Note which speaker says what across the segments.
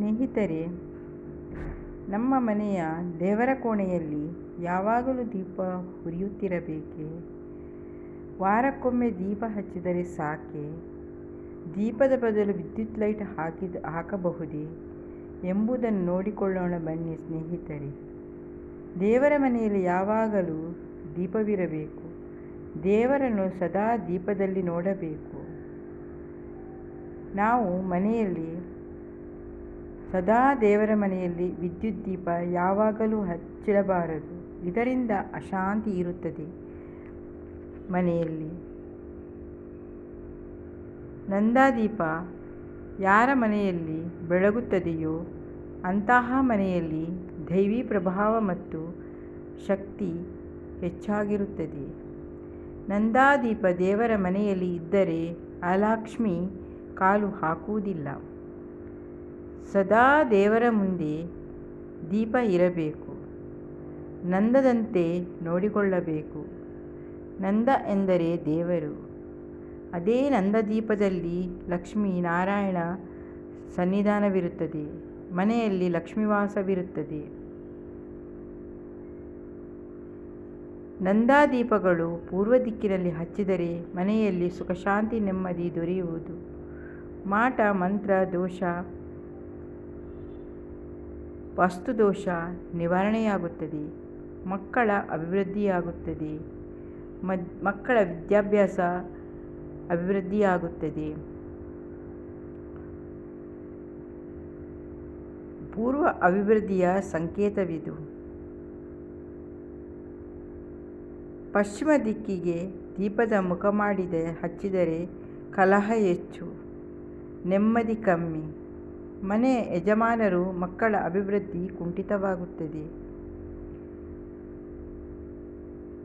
Speaker 1: ಸ್ನೇಹಿತರೆ, ನಮ್ಮ ಮನೆಯ ದೇವರ ಕೋಣೆಯಲ್ಲಿ ಯಾವಾಗಲೂ ದೀಪ ಉರಿಯುತ್ತಿರಬೇಕೇ ವಾರಕ್ಕೊಮ್ಮೆ ದೀಪ ಹಚ್ಚಿದರೆ ಸಾಕೆ? ದೀಪದ ಬದಲು ವಿದ್ಯುತ್ ಲೈಟ್ ಹಾಕಿದ, ಹಾಕಬಹುದೇ ಎಂಬುದನ್ನು ನೋಡಿಕೊಳ್ಳೋಣ ಬನ್ನಿ ಸ್ನೇಹಿತರೆ. ದೇವರ ಮನೆಯಲ್ಲಿ ಯಾವಾಗಲೂ ದೀಪವಿರಬೇಕು. ದೇವರನ್ನು ಸದಾ ದೀಪದಲ್ಲಿ ನೋಡಬೇಕು. ನಾವು ಮನೆಯಲ್ಲಿ ಸದಾ ದೇವರ ಮನೆಯಲ್ಲಿ ವಿದ್ಯುತ್ ದೀಪ ಯಾವಾಗಲೂ ಹಚ್ಚಿಡಬಾರದು. ಇದರಿಂದ ಅಶಾಂತಿ ಇರುತ್ತದೆ ಮನೆಯಲ್ಲಿ. ನಂದಾದೀಪ, ಯಾರ ಮನೆಯಲ್ಲಿ ಬೆಳಗುತ್ತದೆಯೋ ಅಂತಹ ಮನೆಯಲ್ಲಿ ದೈವಿ ಪ್ರಭಾವ ಮತ್ತು ಶಕ್ತಿ ಹೆಚ್ಚಾಗಿರುತ್ತದೆ. ನಂದಾದೀಪ ದೇವರ ಮನೆಯಲ್ಲಿ ಇದ್ದರೆ ಅಲಕ್ಷ್ಮಿ ಕಾಲು ಹಾಕುವುದಿಲ್ಲ. ಸದಾ ದೇವರ ಮುಂದೆ ದೀಪ ಇರಬೇಕು. ನಂದದಂತೆ ನೋಡಿಕೊಳ್ಳಬೇಕು. ನಂದ ಎಂದರೆ ದೇವರು. ಅದೇ ನಂದದೀಪದಲ್ಲಿ ಲಕ್ಷ್ಮೀ ನಾರಾಯಣ ಸನ್ನಿಧಾನವಿರುತ್ತದೆ. ಮನೆಯಲ್ಲಿ ಲಕ್ಷ್ಮೀವಾಸವಿರುತ್ತದೆ. ನಂದಾದೀಪಗಳು ಪೂರ್ವ ದಿಕ್ಕಿನಲ್ಲಿ ಹಚ್ಚಿದರೆ ಮನೆಯಲ್ಲಿ ಸುಖಶಾಂತಿ ನೆಮ್ಮದಿ ದೊರೆಯುವುದು. ಮಾಟ, ಮಂತ್ರ, ದೋಷ ವಾಸ್ತುದೋಷ ನಿವಾರಣೆಯಾಗುತ್ತದೆ, ಮಕ್ಕಳ ಅಭಿವೃದ್ಧಿಯಾಗುತ್ತದೆ, ಮದ್, ಮಕ್ಕಳ ವಿದ್ಯಾಭ್ಯಾಸ ಅಭಿವೃದ್ಧಿಯಾಗುತ್ತದೆ. ಪೂರ್ವ ಅಭಿವೃದ್ಧಿಯ ಸಂಕೇತವಿದು. ಪಶ್ಚಿಮ ದಿಕ್ಕಿಗೆ ದೀಪದ ಮುಖ ಮಾಡಿದ ಹಚ್ಚಿದರೆ ಕಲಹ ಹೆಚ್ಚು, ನೆಮ್ಮದಿ ಕಮ್ಮಿ. ಮನೆ ಯಜಮಾನರು ಮಕ್ಕಳ ಅಭಿವೃದ್ಧಿ ಕುಂಠಿತವಾಗುತ್ತದೆ.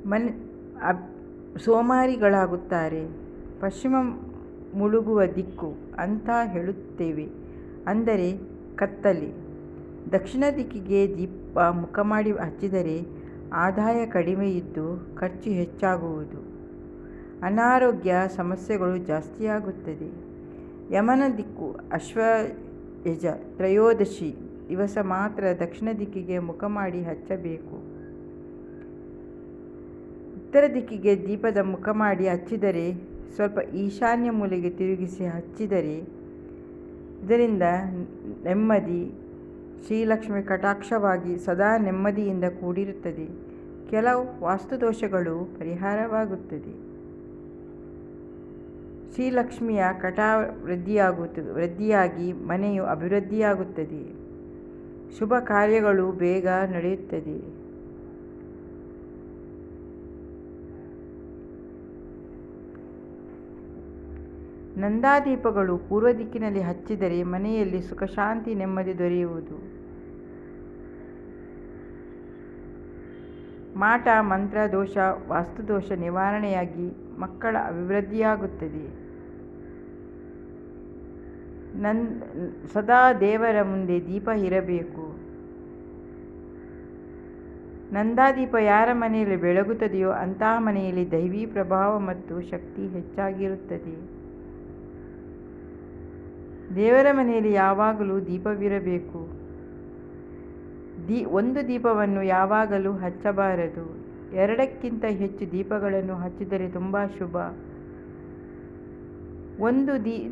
Speaker 1: ಮನೆ ಅಬ್ ಸೋಮಾರಿಗಳಾಗುತ್ತಾರೆ. ಪಶ್ಚಿಮ ಮುಳುಗುವ ದಿಕ್ಕು ಅಂತ ಹೇಳುತ್ತೇವೆ. ಅಂದರೆ ಕತ್ತಲೆ. ದಕ್ಷಿಣ ದಿಕ್ಕಿಗೆ ದೀಪ ಮುಖ ಮಾಡಿ ಹಚ್ಚಿದರೆ ಆದಾಯ ಕಡಿಮೆ ಇದ್ದು ಖರ್ಚು ಹೆಚ್ಚಾಗುವುದು. ಅನಾರೋಗ್ಯ ಸಮಸ್ಯೆಗಳು ಜಾಸ್ತಿಯಾಗುತ್ತದೆ. ಯಮನ ದಿಕ್ಕು ಅಶ್ವಯಜ ತ್ರಯೋದಶಿ, ದಿವಸ ಮಾತ್ರ ದಕ್ಷಿಣ ದಿಕ್ಕಿಗೆ ಮುಖ ಮಾಡಿ ಹಚ್ಚಬೇಕು. ಉತ್ತರ ದಿಕ್ಕಿಗೆ ದೀಪದ ಮುಖ ಮಾಡಿ ಹಚ್ಚಿದರೆ, ಸ್ವಲ್ಪ ಈಶಾನ್ಯ ಮೂಲೆಗೆ ತಿರುಗಿಸಿ ಹಚ್ಚಿದರೆ, ಇದರಿಂದ ನೆಮ್ಮದಿ, ಶ್ರೀಲಕ್ಷ್ಮಿ ಕಟಾಕ್ಷವಾಗಿ ಸದಾ ನೆಮ್ಮದಿಯಿಂದ ಕೂಡಿರುತ್ತದೆ. ಕೆಲವು ವಾಸ್ತುದೋಷಗಳು ಪರಿಹಾರವಾಗುತ್ತದೆ. ಶ್ರೀಲಕ್ಷ್ಮಿಯ ಕಟಾ ವೃದ್ಧಿಯಾಗುತ್ತ ವೃದ್ಧಿಯಾಗಿ ಮನೆಯು ಅಭಿವೃದ್ಧಿಯಾಗುತ್ತದೆ. ಶುಭ ಕಾರ್ಯಗಳು ಬೇಗ ನಡೆಯುತ್ತದೆ. ನಂದಾದೀಪಗಳು ಪೂರ್ವ ದಿಕ್ಕಿನಲ್ಲಿ ಹಚ್ಚಿದರೆ ಮನೆಯಲ್ಲಿ ಸುಖಶಾಂತಿ ನೆಮ್ಮದಿ ದೊರೆಯುವುದು. ಮಾಟ, ಮಂತ್ರ, ದೋಷ ವಾಸ್ತುದೋಷ ನಿವಾರಣೆಯಾಗಿ ಮಕ್ಕಳ ಅಭಿವೃದ್ಧಿಯಾಗುತ್ತದೆ. ನನ್, ಸದಾ ದೇವರ ಮುಂದೆ ದೀಪ ಇರಬೇಕು. ನಂದಾದೀಪ ಯಾರ ಮನೆಯಲ್ಲಿ ಬೆಳಗುತ್ತದೆಯೋ ಅಂತಹ ಮನೆಯಲ್ಲಿ ದೈವಿ ಪ್ರಭಾವ ಮತ್ತು ಶಕ್ತಿ ಹೆಚ್ಚಾಗಿರುತ್ತದೆ. ದೇವರ ಮನೆಯಲ್ಲಿ ಯಾವಾಗಲೂ ದೀಪವಿರಬೇಕು. ದೀ, ಒಂದು ದೀಪವನ್ನು ಯಾವಾಗಲೂ ಹಚ್ಚಬಾರದು. ಎರಡಕ್ಕಿಂತ ಹೆಚ್ಚು ದೀಪಗಳನ್ನು ಹಚ್ಚಿದರೆ ತುಂಬ ಶುಭ. ಒಂದು ದೀ,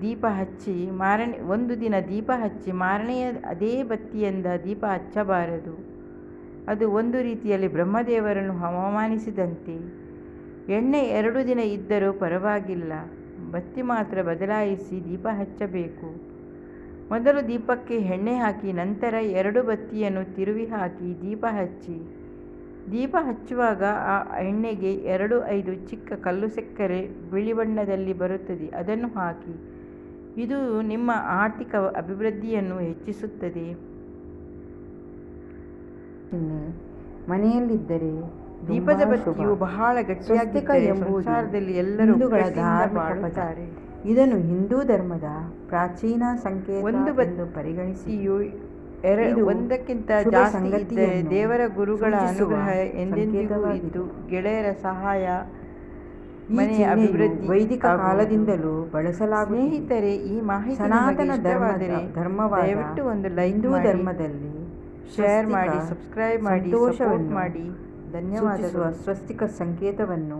Speaker 1: ದೀಪ ಹಚ್ಚಿ ಮಾರನೆ ಒಂದು ದಿನ ದೀಪ ಹಚ್ಚಿ ಮಾರನೆಯ ಅದೇ ಬತ್ತಿಯಿಂದ ದೀಪ ಹಚ್ಚಬಾರದು. ಅದು ಒಂದು ರೀತಿಯಲ್ಲಿ ಬ್ರಹ್ಮದೇವರನ್ನು ಅವಮಾನಿಸಿದಂತೆ. ಎಣ್ಣೆ ಎರಡು ದಿನ ಇದ್ದರೂ ಪರವಾಗಿಲ್ಲ. ಬತ್ತಿ ಮಾತ್ರ ಬದಲಾಯಿಸಿ ದೀಪ ಹಚ್ಚಬೇಕು. ಮೊದಲು ದೀಪಕ್ಕೆ ಎಣ್ಣೆ ಹಾಕಿ ನಂತರ ಎರಡು ಬತ್ತಿಯನ್ನು ತಿರುವಿ ಹಾಕಿ ದೀಪ ಹಚ್ಚಿ. ದೀಪ ಹಚ್ಚುವಾಗ ಆ ಎಣ್ಣೆಗೆ ಎರಡು ಐದು ಚಿಕ್ಕ ಕಲ್ಲು ಸಕ್ಕರೆ ಬಿಳಿ ಬಣ್ಣದಲ್ಲಿ ಬರುತ್ತದೆ ಅದನ್ನು ಹಾಕಿ. ಇದು ನಿಮ್ಮ ಆರ್ಥಿಕ ಅಭಿವೃದ್ಧಿಯನ್ನು ಹೆಚ್ಚಿಸುತ್ತದೆ.
Speaker 2: ಮನೆಯಲ್ಲಿದ್ದರೆ
Speaker 1: ದೀಪದ ಬತ್ತಿಯು ಬಹಳ
Speaker 2: ಗಟ್ಟಿಯಾಗಿ
Speaker 1: ಸಂಸಾರದಲ್ಲಿ ಎಲ್ಲರೂ. ಬಾಳುತ್ತಾರೆ
Speaker 2: ಇದನ್ನು ಹಿಂದೂ ಧರ್ಮದ ಪ್ರಾಚೀನ ಸಂಕೇತ
Speaker 1: ಒಂದು
Speaker 2: ಬಂದು ಪರಿಗಣಿಸಿ. ಎರಡು
Speaker 1: ಒಂದಕ್ಕಿಂತ ಜಾಸ್ತಿ ದೇವರ ಗುರುಗಳ ಅನುಗ್ರಹ ಎಂದೆಂದಿಗೂ. ಇದ್ದು ಗೆಳೆಯರ ಸಹಾಯ ಮನೆಯ ಅಭಿವೃದ್ಧಿ
Speaker 2: ವೈದಿಕ ಕಾಲದಿಂದಲೂ ಬಳಸಲಾಗುವ
Speaker 1: ಸ್ನೇಹಿತರೆ ಈ ಮಾಹಿತಿ
Speaker 2: ಸನಾತನ
Speaker 1: ಧರ್ಮವಾದರೆ
Speaker 2: ಧರ್ಮವಾದ
Speaker 1: ದಯವಿಟ್ಟು ಒಂದು
Speaker 2: ಹಿಂದೂ ಧರ್ಮದಲ್ಲಿ
Speaker 1: ಶೇರ್ ಮಾಡಿ ಸಬ್ಸ್ಕ್ರೈಬ್ ಮಾಡಿ ಸಪೋರ್ಟ್
Speaker 2: ಸಂತೋಷವನ್ನು
Speaker 1: ಮಾಡಿ. ಧನ್ಯವಾದಗಳು.
Speaker 2: ಸ್ವಸ್ತಿಕ ಸಂಕೇತವನ್ನು